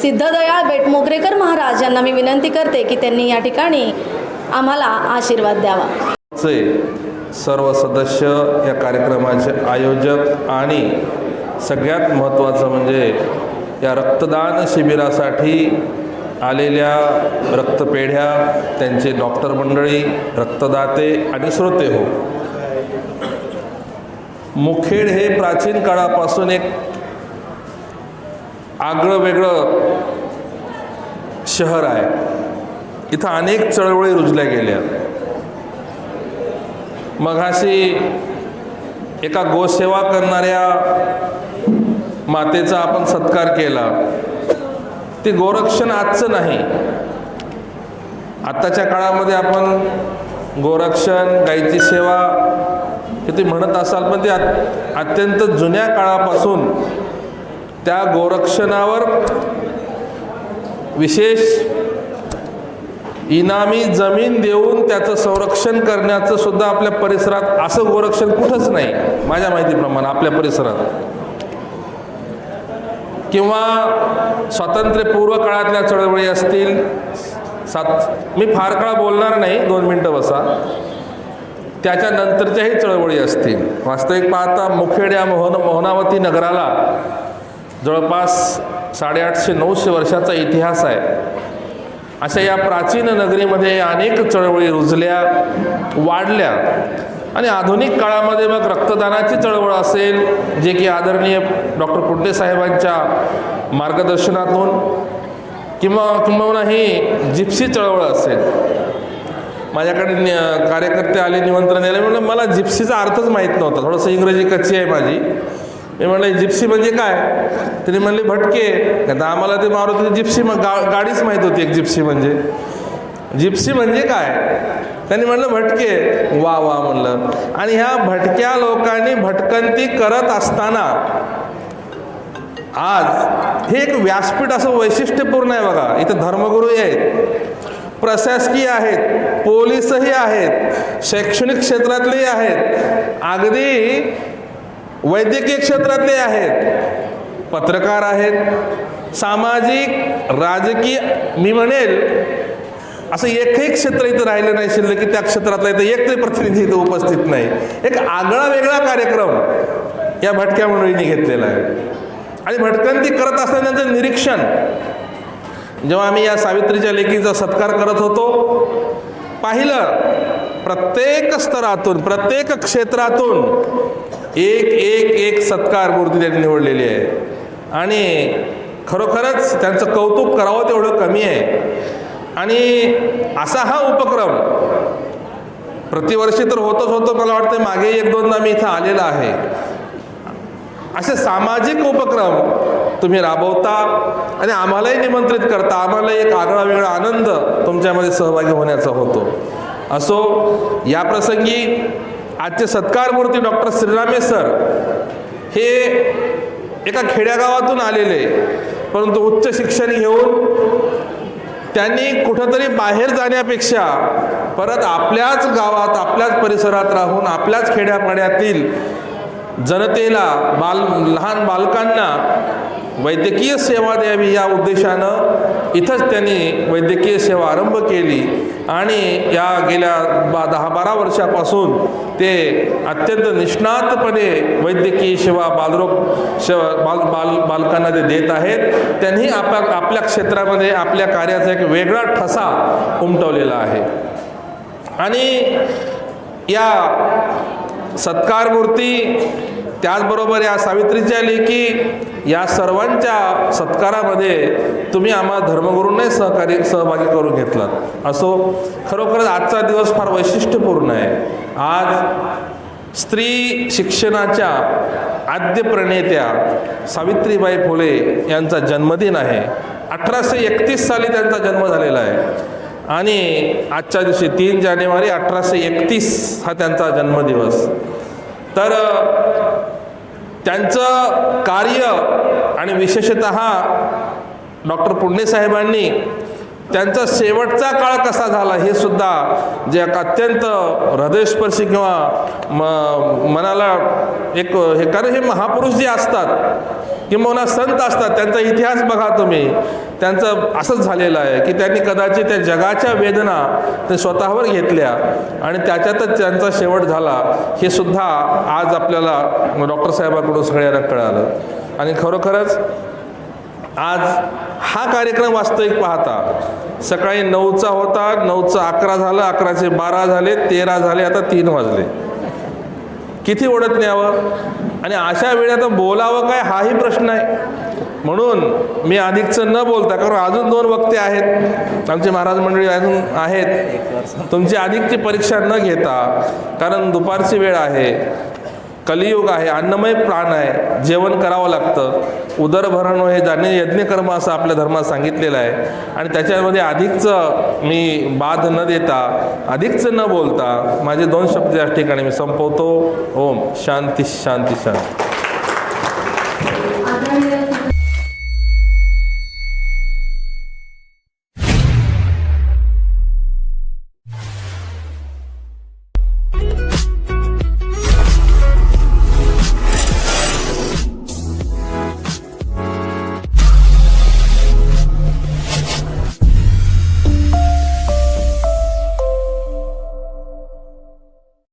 सिद्धदयाळ बेटमोगरेकर महाराज यांना मी विनंती करते की त्यांनी या ठिकाणी आम्हाला आशीर्वाद द्यावा. सर्व सदस्य या कार्यक्रमाचे आयोजक आणि सगळ्यात महत्त्वाचं म्हणजे या रक्तदान शिबिरासाठी आलेल्या रक्तपेढ्या त्यांचे डॉक्टर मंडळी रक्तदाते आणि श्रोते हो. मुखेड हे प्राचीन काळापासून एक आगळं वेगळं शहर आहे. इथं अनेक चळवळी रुजल्या गेल्या. मघाशी एका गोसेवा करणाऱ्या मातेचा आपण सत्कार केला. ते गोरक्षण आजचं नाही. आत्ताच्या काळामध्ये आपण गोरक्षण गायची सेवा हे ते म्हणत असाल पण ते अत्यंत जुन्या काळापासून त्या गोरक्षणावर विशेष इनामी जमीन देऊन त्याचं संरक्षण करण्याचं सुद्धा आपल्या परिसरात असं गोरक्षण कुठंच नाही माझ्या माहितीप्रमाणे आपल्या परिसरात. किंवा स्वातंत्र्यपूर्व काळातल्या चळवळी असतील सात मी फार काळ बोलणार नाही दोन मिनटं बसा. त्याच्यानंतरच्याही चळवळी असतील. वास्तविक पाहता मुखेड या मोहन मोहनावती नगराला जवळपास साडेआठशे नऊशे वर्षाचा इतिहास आहे. अशा या प्राचीन नगरीमध्ये अनेक चळवळी रुजल्या वाढल्या आणि आधुनिक काळामध्ये मग रक्तदानाची चळवळ असेल जे की आदरणीय डॉक्टर कुंडे साहेबांच्या मार्गदर्शनातून किंवा किंबहुना ही जिप्सी चळवळ असेल. माझ्याकडे कार्यकर्ते आले निमंत्रण आले म्हणलं मला जिप्सीचा अर्थच माहीत नव्हता. थोडंसं इंग्रजी कच्ची आहे माझी. मी म्हणलं जिप्सी म्हणजे काय? तिने म्हणले भटके. आता आम्हाला ते मारुती जिप्सी मग गा गाडीच माहीत होती एक जिप्सी म्हणजे. जिप्सी म्हणजे काय? त्यांनी म्हणलं भटके. वा वा म्हणलं. आणि ह्या भटक्या लोकांनी भटकंती करत असताना आज हे एक व्यासपीठ असं वैशिष्ट्यपूर्ण आहे बघा. इथं धर्मगुरूही आहेत प्रशासकीय आहेत पोलीसही आहेत शैक्षणिक क्षेत्रातलेही आहेत. अगदी वैद्यकीय क्षेत्रातले आहेत. पत्रकार आहेत. सामाजिक राजकीय मी म्हणेल असं एकही क्षेत्र इथं राहिलं नाही शिल्लक की त्या क्षेत्रातलं इथं एक तरी प्रतिनिधी इथं उपस्थित नाही. एक आगळा वेगळा कार्यक्रम या भटक्या मंडळींनी घेतलेला आहे. आणि भटकंती करत असताना त्यांचं निरीक्षण. जेव्हा आम्ही या सावित्रीच्या लेखीचा सत्कार करत होतो पाहिलं प्रत्येक स्तरातून प्रत्येक क्षेत्रातून एक एक एक सत्कार मूर्ती त्यांनी निवडलेली आहे. आणि खरोखरच त्यांचं कौतुक करावं तेवढं कमी आहे. आणि असा हा उपक्रम प्रतिवर्षी तर होतच होतो. मला वाटतं मागे एक दोनदा मी इथं आलेला आहे. असे सामाजिक उपक्रम तुम्ही राबवता आणि आम्हालाही निमंत्रित करता. आम्हाला एक आगळा वेगळा आनंद तुमच्यामध्ये सहभागी होण्याचा होतो. असो या प्रसंगी आजचे सत्कारमूर्ती डॉक्टर श्रीरामे सर हे एका खेड्यागावातून आलेले परंतु उच्च शिक्षण घेऊन त्यांनी कुठंतरी बाहेर जाण्यापेक्षा परत आपल्याच गावात आपल्याच परिसरात राहून आपल्याच खेड्यापाड्यातील जनतेला बाल लहान बालकांना वैद्यकीय सेवा द्यावी या उद्देशानं इथंच त्यांनी वैद्यकीय सेवा आरंभ केली आणि या गेल्या बा दहा बारा वर्षापासून ते अत्यंत निष्णातपणे वैद्यकीय सेवा बालरोग सेवा बाल बाल बालकांना ते देत आहेत. त्यांनी आपल्या आपल्या क्षेत्रामध्ये आपल्या कार्याचा एक वेगळा ठसा उमटवलेला आहे. आणि या सत्कार मूर्ती त्याचबरोबर या सावित्रीच्या लेखी या सर्वांच्या सत्कारामध्ये तुम्ही आम्हा धर्मगुरूंनाही सहकारी सहभागी करून घेतलात. असो खरोखरच आजचा दिवस फार वैशिष्ट्यपूर्ण आहे. आज स्त्री शिक्षणाच्या आद्य प्रणेत्या सावित्रीबाई फुले यांचा जन्मदिन आहे. अठराशे एकतीस साली त्यांचा जन्म झालेला आहे. आणि आजच्या दिवशी तीन जानेवारी अठराशे एकतीस हा त्यांचा जन्मदिवस. तर त्यांचं कार्य आणि विशेषत डॉक्टर पुण्यसाहेबांनी त्यांचा शेवटचा काळ कसा झाला हे सुद्धा जे एक अत्यंत हृदयस्पर्शी किंवा म मनाला एक हे कारण हे महापुरुष जे असतात किंबहुना संत असतात त्यांचा इतिहास बघा तुम्ही. त्यांचं असंच झालेलं आहे की त्यांनी कदाचित त्या जगाच्या वेदना ते स्वतःवर घेतल्या आणि त्याच्यातच त्यांचा शेवट झाला. हे सुद्धा आज आपल्याला डॉक्टर साहेबांकडून सगळ्यांना कळालं. आणि खरोखरच आज हा कार्यक्रम वास्तविक पाहता. सकाळी नऊचा होता नऊचा अकरा झालं अकराचे बारा झाले तेरा झाले आता तीन वाजले. किती ओढत न्यावं? आणि अशा वेळी आता बोलावं काय? हाही प्रश्न आहे. म्हणून मी अधिकचं न बोलता कारण अजून दोन वक्ते आहेत आमचे महाराज मंडळी अजून आहेत तुमची अधिकची परीक्षा न घेता कारण दुपारची वेळ आहे कलियुग आहे अन्नमय प्राण आहे जेवण करावं लागतं. उदरभरण हे जाणे यज्ञकर्म असं आपल्या धर्मात सांगितलेलं आहे. आणि त्याच्यामध्ये अधिकचं मी बाध न देता अधिकचं न बोलता माझे दोन शब्द या ठिकाणी मी संपवतो. ओम शांती शांती शांती.